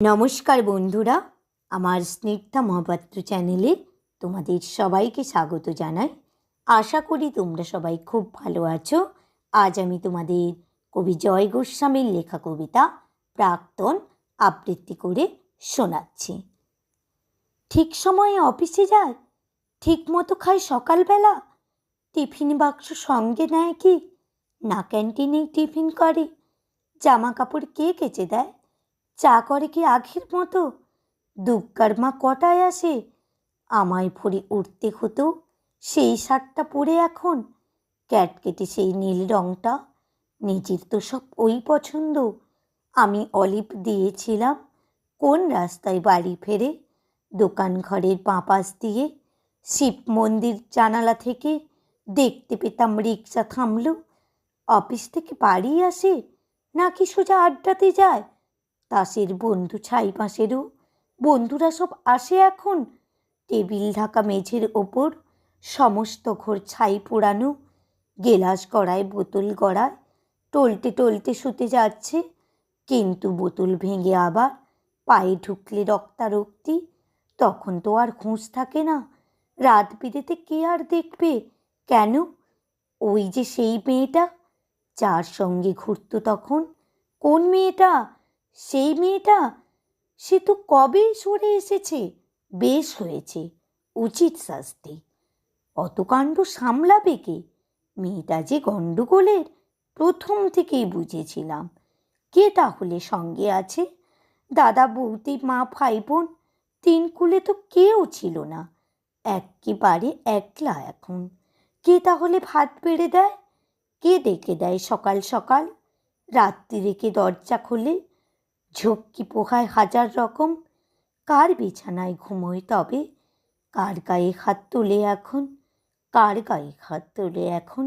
নমস্কার বন্ধুরা, আমার স্নিগ্ধা মহাপাত্র চ্যানেলে তোমাদের সবাইকে স্বাগত জানাই। আশা করি তোমরা সবাই খুব ভালো আছো। আজ আমি তোমাদের কবি জয় গোস্বামীর লেখা কবিতা প্রাক্তন আবৃত্তি করে শোনাচ্ছি। ঠিক সময়ে অফিসে যায়, ঠিক মতো খায় সকালবেলা। টিফিন বাক্স সঙ্গে নেয় কি? না ক্যান্টিনেই টিফিন করে। জামা কাপড় কে কেচে দেয়? চা করে কি আগের মতো? দুগ্গার মা কটায় আসে? আমায় ভরে উঠতে হতো সেই শার্টটা পরে এখন। ক্যাট কেটে সেই নীল রঙটা নিজের তো সব ওই পছন্দ। আমি অলিভ দিয়েছিলাম, কোন রাস্তায় বাড়ি ফেরে? দোকান ঘরের পাঁপাশ দিয়ে শিব মন্দির জানালা থেকে দেখতে পেতাম রিক্সা থামল। অফিস থেকে বাড়ি আসে? নাকি সোজা আড্ডাতে যায়? তাসের বন্ধু ছাই পাশেরও বন্ধুরা সব আসে এখন। টেবিল ঢাকা মেঝের ওপর, সমস্ত ঘর ছাই পোড়ানো। গেলাস গড়ায়, বোতল গড়ায়, টলতে টলতে শুতে যাচ্ছে। কিন্তু বোতল ভেঙে আবার পায়ে ঢুকলে রক্তারক্তি। তখন তো আর খুঁজ থাকে না। রাত বিরেতে কে আর দেখবে? কেন? ওই যে সেই মেয়েটা? যার সঙ্গে ঘুরতো তখন কোন মেয়েটা? সেই মেয়েটা? সে তো কবে সরে এসেছে? বেশ হয়েছে, উচিত শাস্তি। অত কাণ্ড সামলাবে কে? মেয়েটা যে গণ্ডগোলের প্রথম থেকেই বুঝেছিলাম। কে তাহলে সঙ্গে আছে? দাদা, বৌদি, মা ভাই বোন তিন কুলে তো কেউ ছিল না। একেবারে একলা এখন। কে তাহলে ভাত বেড়ে দেয়? কে ডেকে দেয় সকাল সকাল? রাত্রি রেখে দরজা খোলে ঝক্কি পোহায় হাজার রকম? কার বিছানায় ঘুমোয় তবে? কার গায়ে হাত তোলে এখন? কার গায়ে হাত তোলে এখন?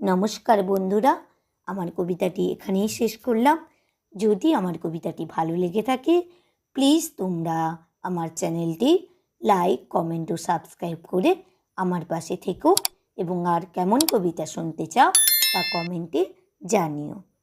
নমস্কার বন্ধুরা, আমার কবিতাটি এখানেই শেষ করলাম। যদি আমার কবিতাটি ভালো লেগে থাকে প্লিজ তোমরা আমার চ্যানেলটি লাইক কমেন্ট ও সাবস্ক্রাইব করে আমার পাশে থেকো এবং আর কেমন কবিতা শুনতে চাও তা কমেন্টে জানিও।